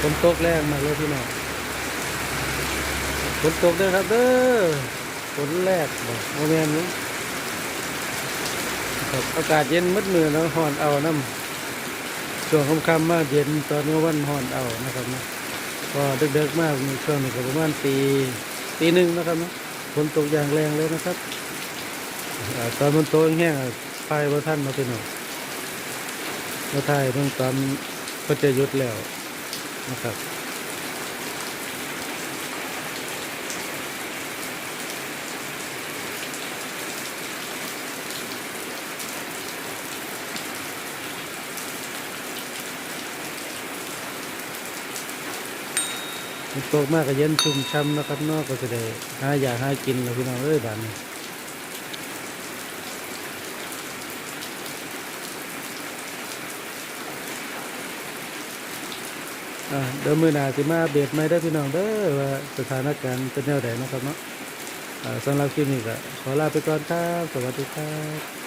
ฝนตกแรงมากเลยพี่น้องฝนตกเด้อครับเด้อฝนแรกบอกโมเมนต์นี้ครับอากาศเย็นมืดมือเนาะห่อนเอาน้ำช่วงค่ำๆมาเย็นตอนกลางวันห่อนเอานะครับเนาะก็ดึกๆมากมีช่วงนี้ประมาณตีตีหนึ่งนะครับเนาะฝนตกอย่างแรงเลยนะครับอตอนมันโตแห้งๆอะพายว่าท่านมาพี่น้องมาถ่ายเพิ่งตอนก็จะยุดแล้ว นะครับตกมากก็เย็นชุ่มช่ำนะครับนอกก็จะได้หาอยาหากินแล้วพี่น้องเอ้ยบ้านนี้ เดี๋ยวมือหนาสิมาอัปเดตใหม่ได้พี่น้องเด้อว่าสถานการณ์เป็นแนวไหนนะครับเนาะอ่าสำหรับคลิปนี้ก็ขอลาไปก่อนครับ สวัสดีครับ